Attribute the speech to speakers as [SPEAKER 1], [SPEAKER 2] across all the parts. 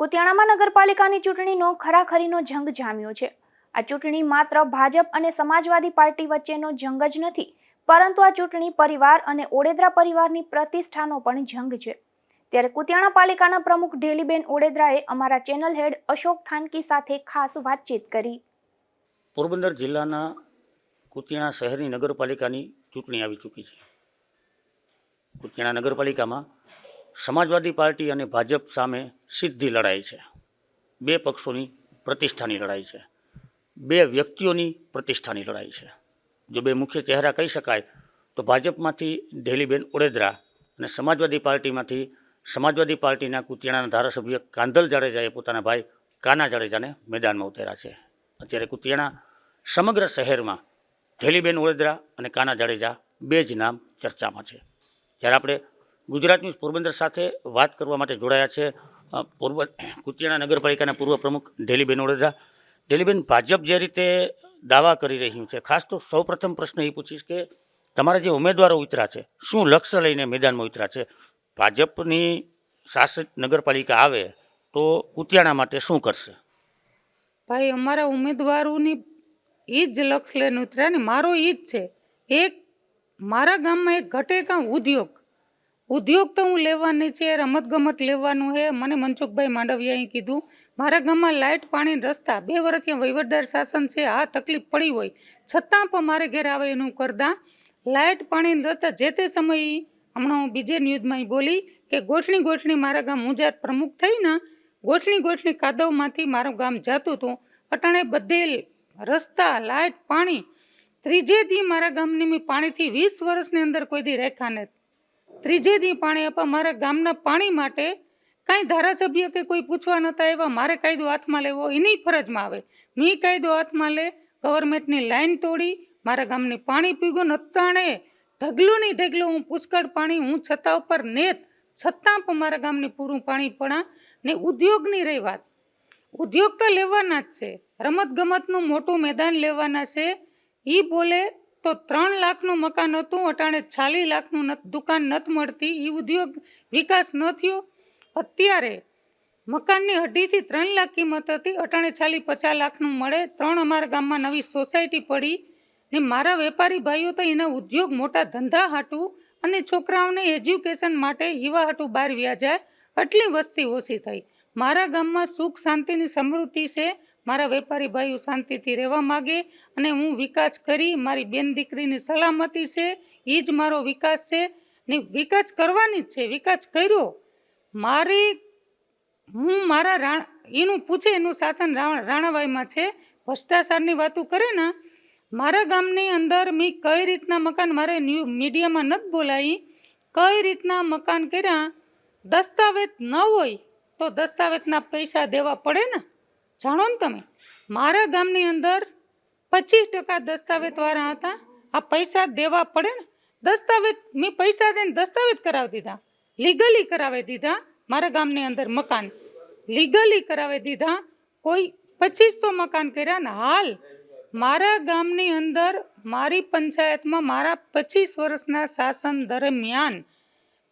[SPEAKER 1] કુતિયાણામાં નગરપાલિકાની ચૂંટણીનો ખરાખરીનો જંગ જામ્યો છે. આ ચૂંટણી માત્ર ભાજપ અને સમાજવાદી પાર્ટી વચ્ચેનો જંગ જ નથી, પરંતુ આ ચૂંટણી પરિવાર અને ઓડેદરા પરિવારની પ્રતિષ્ઠાનો પણ જંગ છે. ત્યારે કુતિયાણા પાલિકાના પ્રમુખ ઢેલીબેન ઓડેદરાએ અમારા ચેનલ હેડ અશોક થાનકી સાથે ખાસ વાતચીત કરી.
[SPEAKER 2] પોરબંદર જિલ્લાના કુતિયાણા શહેરની નગરપાલિકાની ચૂંટણી આવી ચૂકી છે. કુતિયાણા નગરપાલિકામાં સમાજવાદી પાર્ટી અને ભાજપ સામે સીધી લડાઈ છે. બે પક્ષોની પ્રતિષ્ઠાની લડાઈ છે. બે વ્યક્તિઓની પ્રતિષ્ઠાની લડાઈ છે. જો બે મુખ્ય ચહેરા કહી શકાય, તો ભાજપમાંથી ઢેલીબેન ઓડેદરા અને સમાજવાદી પાર્ટીમાંથી સમાજવાદી પાર્ટીના કુતિયાણાના ધારાસભ્ય કાંધલ જાડેજાએ પોતાના ભાઈ કાના જાડેજાને મેદાનમાં ઉતાર્યા છે. અત્યારે કુતિયાણા સમગ્ર શહેરમાં ઢેલીબેન ઓળેદરા અને કાના જાડેજા બે જ નામ ચર્ચામાં છે. જ્યારે આપણે ગુજરાત ન્યૂઝ પોરબંદર સાથે વાત કરવા માટે જોડાયા છે પોરબંદર કુતિયાણા નગરપાલિકાના પૂર્વ પ્રમુખ ઢેલીબેન ઓળેદરા ઢેલીબેન ભાજપ જે રીતે દાવા કરી રહ્યું છે, ખાસ તો સૌપ્રથમ પ્રશ્ન એ પૂછીશ કે તમારા જે ઉમેદવારો ઉતર્યા છે, શું લક્ષ્ય લઈને મેદાનમાં ઉતર્યા છે? ભાજપની શાસિત નગરપાલિકા આવે તો કુતિયાણા માટે શું કરશે?
[SPEAKER 3] ભાઈ, અમારા ઉમેદવારોની એ જ લક્ષ લઈને ઉતર્યા ને મારો એ જ છે. એક મારા ગામમાં એક ઘટે કાં ઉદ્યોગ ઉદ્યોગ તો હું લેવાની છે, રમતગમત લેવાનું છે. મને મનસુખભાઈ માંડવિયાએ કીધું, મારા ગામમાં લાઇટ, પાણી, રસ્તા બે વર્ષ ત્યાં વહીવટદાર શાસન છે. આ તકલીફ પડી હોય. છતાં પણ મારે ઘેર આવે એનું કરતા. લાઇટ, પાણી રસ્તા જે તે સમયે હમણાં હું બીજે ન્યૂઝમાં બોલી કે ગોઠણી ગોઠણી મારા ગામ મુજાર પ્રમુખ થઈ ને ગોઠણી ગોઠણી કાદવમાંથી મારું ગામ જતું હતું. અટાણે બધે રસ્તા, લાઇટ, પાણી ત્રીજે દી મારા ગામની મેં પાણીથી વીસ વર્ષની અંદર કોઈ દી રેખા નથી. ત્રીજે દી પાણી આપવા મારા ગામના પાણી માટે કાંઈ ધારાસભ્ય કે કોઈ પૂછવા નતા આવ્યા, મારે કાયદો હાથમાં લેવો એની ફરજમાં આવે. મેં કાયદો હાથમાં લે, ગવર્મેન્ટની લાઈન તોડી, મારા ગામની પાણી પીગો, નતાણે ઢગલું નહીં ઢગલું હું પુષ્કળ પાણી, હું છતાં ઉપર નેત, છતાં પણ મારા ગામની પૂરું પાણી પડા ને ઉદ્યોગની રહી વાત. ઉદ્યોગ તો લેવાના જ છે રમત ગમતનું મોટું મેદાન લેવાના છે. એ બોલે તો ત્રણ લાખનું મકાન હતું, અટાણે ચાલીસ લાખનું દુકાન નથી મળતી. એ ઉદ્યોગ વિકાસ ન થયો. અત્યારે મકાનની અઢીથી ત્રણ લાખ કિંમત હતી, અટાણે ચાલી પચાસ લાખનું મળે. ત્રણ અમારા ગામમાં નવી સોસાયટી પડી ને મારા વેપારી ભાઈઓ તો એના ઉદ્યોગ મોટા ધંધા હાટું અને છોકરાઓને એજ્યુકેશન માટે યુવા હાટું બહાર વ્યા જાય આટલી વસ્તી ઓછી થઈ. મારા ગામમાં સુખ, શાંતિની સમૃદ્ધિ છે. મારા વેપારી ભાઈઓ શાંતિથી રહેવા માગે અને હું વિકાસ કરી મારી બેન દીકરીની સલામતી છે એ જ મારો વિકાસ છે ને વિકાસ કરવાની જ છે, વિકાસ કર્યો. મારી, હું મારા રાણ એનું પૂછે, એનું શાસન રાણ- રાણાવાઈમાં છે, ભ્રષ્ટાચારની વાતો કરે ને, મારા ગામની અંદર મેં કઈ રીતના મકાન મારે ન્યૂ, મીડિયામાં નથી બોલાવી, કઈ રીતના મકાન કર્યા, દસ્તાવેજ ન હોય તો દસ્તાવેજના પૈસા દેવા પડે ને. જાણો ને તમે? મારા ગામની અંદર પચીસ ટકા દસ્તાવેજવાળા હતા. આ પૈસા દેવા પડે ને, દસ્તાવેજ, મેં પૈસા દઈને દસ્તાવેજ કરાવી દીધા. લીગલી કરાવી દીધા મારા ગામની અંદર મકાન. લીગલી કરાવી દીધા. કોઈ પચીસો મકાન કર્યા ને હાલ મારા ગામની અંદર મારી પંચાયતમાં મારા પચીસ વર્ષના શાસન દરમિયાન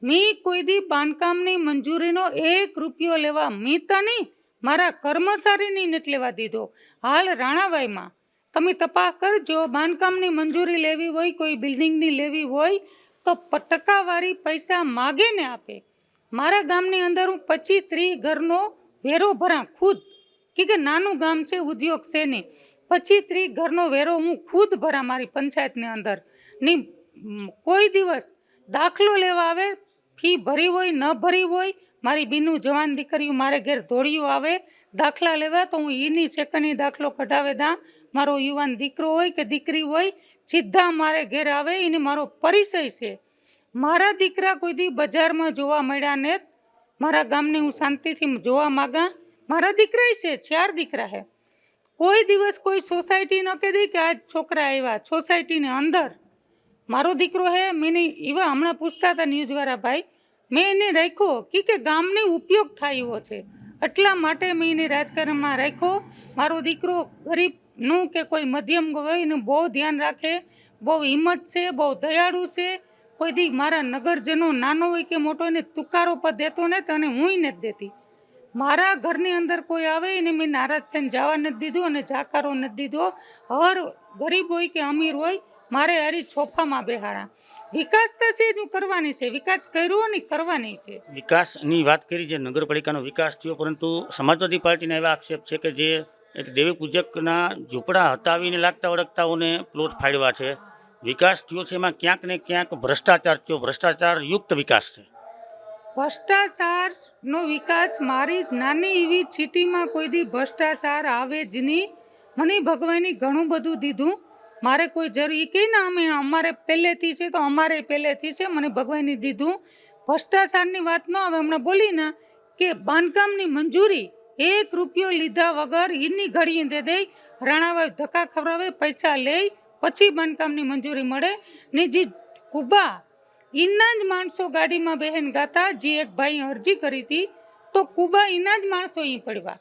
[SPEAKER 3] મેં કોઈ દી બાંધકામની મંજૂરીનો એક રૂપિયો લેવા મેં તો નહીં. મારા કર્મચારીની નથી લેવા દીધો. હાલ રાણાવાઈમાં. તમે તપાસ કરજો, બાંધકામની મંજૂરી લેવી હોય, કોઈ બિલ્ડિંગની લેવી હોય, તો ટકાવારી પૈસા માગે ને આપે. મારા ગામની અંદર હું પચીસ ત્રીસ ઘરનો વેરો ભરા ખુદ. કે નાનું ગામ છે, ઉદ્યોગ છે નહીં પચીસ ત્રીસ ઘરનો વેરો હું ખુદ ભરા મારી પંચાયતની અંદર. ની કોઈ દિવસ દાખલો લેવા આવે, ફી ભરી હોય, ન ભરી હોય મારી બીનું જવાન દીકરીઓ મારે ઘેર ધોળિયું આવે, દાખલા લેવા તો હું એની ચેકની દાખલો કઢાવે દા. મારો યુવાન દીકરો હોય કે દીકરી હોય, સીધા મારે ઘેર આવે એને મારો પરિચય છે. મારા દીકરા કોઈ દી બજારમાં જોવા મળ્યા ને મારા ગામને હું શાંતિથી જોવા માગા. મારા દીકરા છે, ચાર દીકરા હે. કોઈ દિવસ કોઈ સોસાયટી ન કીધી કે આજ છોકરા આવ્યા સોસાયટીની અંદર. મારો દીકરો હે મેં એવા હમણાં પૂછતા હતા ન્યૂઝવાળા ભાઈ મેં એને રાખ્યો કે કે ગામને ઉપયોગ થાય છે. એટલા માટે મેં એને રાજકારણમાં રાખ્યો. મારો દીકરો ગરીબનું કે કોઈ મધ્યમ હોય એનું બહુ ધ્યાન રાખે, બહુ હિંમત છે, બહુ દયાળુ છે. કોઈ દી મારા નગરજનો નાનો હોય કે મોટો એને તુકારો પર દેતો ને અને હું નથી દેતી. મારા ઘરની અંદર કોઈ આવે એને મેં નારાજ થઈને જવા નથી દીધું અને જાકારો નથી દીધો. હર ગરીબ હોય કે અમીર હોય મારે હારી છોફામાં બેહાડા. વિકાસ તો છે જ હું કરવાની છે. વિકાસ કર્યો ને કરવાની છે.
[SPEAKER 2] વિકાસની વાત કરી જે નગરપાલિકાનો વિકાસ થયો પરંતુ સમાજવાદી પાર્ટીના એવા આક્ષેપ છે કે જે એક દેવી પૂજકના ઝૂંપડા હટાવીને લાગતા વળગતાઓને પ્લોટ ફાડવા છે. વિકાસ થયો છે એમાં ક્યાંક ને ક્યાંક ભ્રષ્ટાચાર થયો. ભ્રષ્ટાચાર યુક્ત વિકાસ છે.
[SPEAKER 3] ભ્રષ્ટાચારનો વિકાસ મારી નાની એવી ચીટીમાં કોઈ દી ભ્રષ્ટાચાર આવે જ નહીં. મને ભગવાને ઘણું બધું દીધું. મારે કોઈ જરૂર એ કહે ને, અમે અમારે પહેલેથી છે તો અમારે પહેલેથી છે, મને ભગવાને દીધું. ભ્રષ્ટાચારની વાત ન આવે, હમણાં બોલી ને કે બાંધકામની મંજૂરી, એક રૂપિયો લીધા વગર એની ઘડીએ દે દે રાણાભાઈ ધક્કા ખવડાવે, પૈસા લઈ પછી બાંધકામની મંજૂરી મળે. ને જે કુબા એના જ માણસો ગાડીમાં બહેન ગાતા, જે એક ભાઈ અરજી કરી હતી, તો કુબા એના જ માણસો અહીં પડવા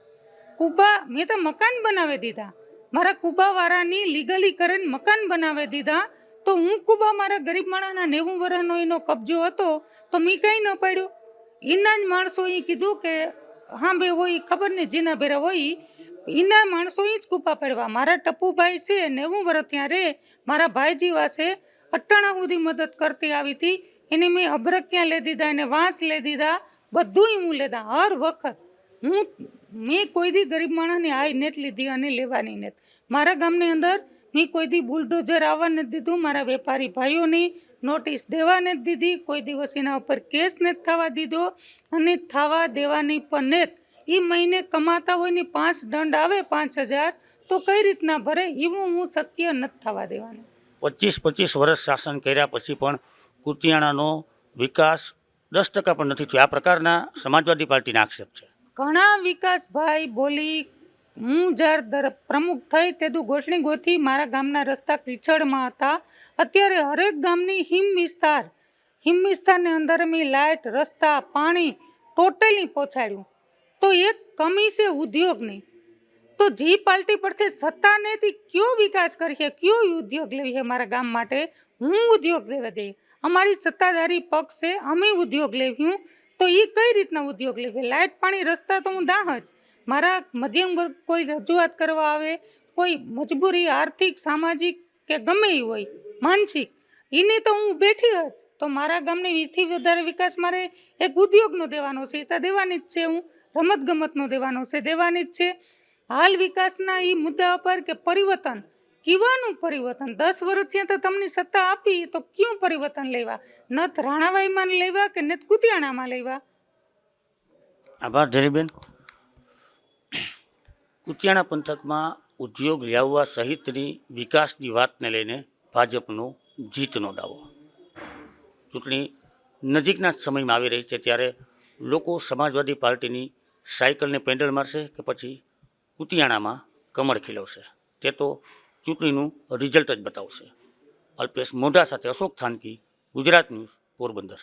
[SPEAKER 3] કુબા, મેં તો મકાન બનાવી દીધા. મારા કુબાવાળાની લીગલી કરીને મકાન બનાવી દીધા. તો હું કુબા મારા ગરીબ માણસના નેવું વર્ષનો એનો કબજો હતો, તો મેં કંઈ ન પાડ્યો. એના જ માણસોએ કીધું કે, હા બે હોય, ખબર નહીં જેના ભેરા હોય. એના માણસો અહીં જ કૂપા પડવા મારા ટપુભાઈ છે, નેવું વર્ષ ત્યાં રે. મારા ભાઈ જેવા છે અટાણા સુધી મદદ કરતી આવી હતી. એને મેં અભરક્યા લઈ દીધા, એને વાંસ લઈ દીધા. બધુંય હું લેતા હર વખત. હું મેં કોઈ દી ગરીબ માણસની હાઈ નેટ લીધી અને લેવાની નેત. મારા ગામની અંદર મેં કોઈ દી બુલડોઝર આવવા નથી દીધું, મારા વેપારી ભાઈઓની નોટિસ દેવા નથી દીધી, કોઈ દિવસ એના ઉપર કેસ નથી થવા દીધો અને થવા દેવાની પણ નેત. એ મહિને કમાતા હોય ને પાંચ દંડ આવે, પાંચ હજાર, તો કઈ રીતના ભરે? એવું હું શક્ય નથી થવા દેવાનું.
[SPEAKER 2] પચીસ પચીસ વર્ષ શાસન કર્યા પછી પણ કુતિયાણાનો વિકાસ દસ ટકા પણ નથી થયો. આ પ્રકારના સમાજવાદી પાર્ટીના આક્ષેપ છે.
[SPEAKER 3] ઘણા વિકાસભાઈ બોલી, હું જ્યારે પ્રમુખ થઈ તેદું ગોઠણી ગોથી મારા ગામના રસ્તા કીચડમાં હતા. અત્યારે હરેક ગામની હિમ વિસ્તાર, હિમ વિસ્તારની અંદર મેં લાઇટ, રસ્તા, પાણી ટોટલી પહોંચાડ્યું. તો એક કમી છે ઉદ્યોગની. તો જી પાર્ટી પરથી સત્તા નથી કયો વિકાસ કરીએ, કયો ઉદ્યોગ લેવીએ મારા ગામ માટે? હું ઉદ્યોગ લેવા દઈએ અમારી સત્તાધારી પક્ષ છે, અમે ઉદ્યોગ લેવ્યું તો એ કઈ રીતના ઉદ્યોગ લેવે લાઇટ, પાણી, રસ્તા તો હું દાહ જ. મારા મધ્યમ વર્ગ કોઈ રજૂઆત કરવા આવે, કોઈ મજબૂરી, આર્થિક, સામાજિક કે ગમે એ હોય, માનસિક એની તો હું બેઠી જ. તો મારા ગામને એથી વધારે વિકાસ મારે એક ઉદ્યોગનો દેવાનો છે એ તો દેવાની જ છે હું. રમત ગમતનો દેવાનો છે, દેવાની જ છે. હાલ વિકાસના એ મુદ્દા પર કે પરિવર્તન કીવાનું પરિવર્તન? દસ વર્ષ ત્યાં તો તમને સત્તા આપી, તો ક્યું પરિવર્તન લેવા? નથ રાણાવાઈમાં લેવા કે નથ કુતિયાણામાં લેવા?
[SPEAKER 2] આભાર, ધરીબેન. કુતિયાણા પંથકમાં ઉદ્યોગ લાવવા સહિતની વિકાસની વાતને લઈને ભાજપનો જીતનો દાવો. ચૂંટણી નજીકના સમયમાં આવી રહી છે ત્યારે લોકો સમાજવાદી પાર્ટીની સાયકલને પેન્ડલ મારશે કે પછી કુતિયાણામાં કમળ ખીલવશે? તે તો ચૂંટણીનું રિઝલ્ટ જ બતાવશે. અલ્પેશ મોઢા સાથે અશોક થાનકી ગુજરાત ન્યૂઝ પોરબંદર.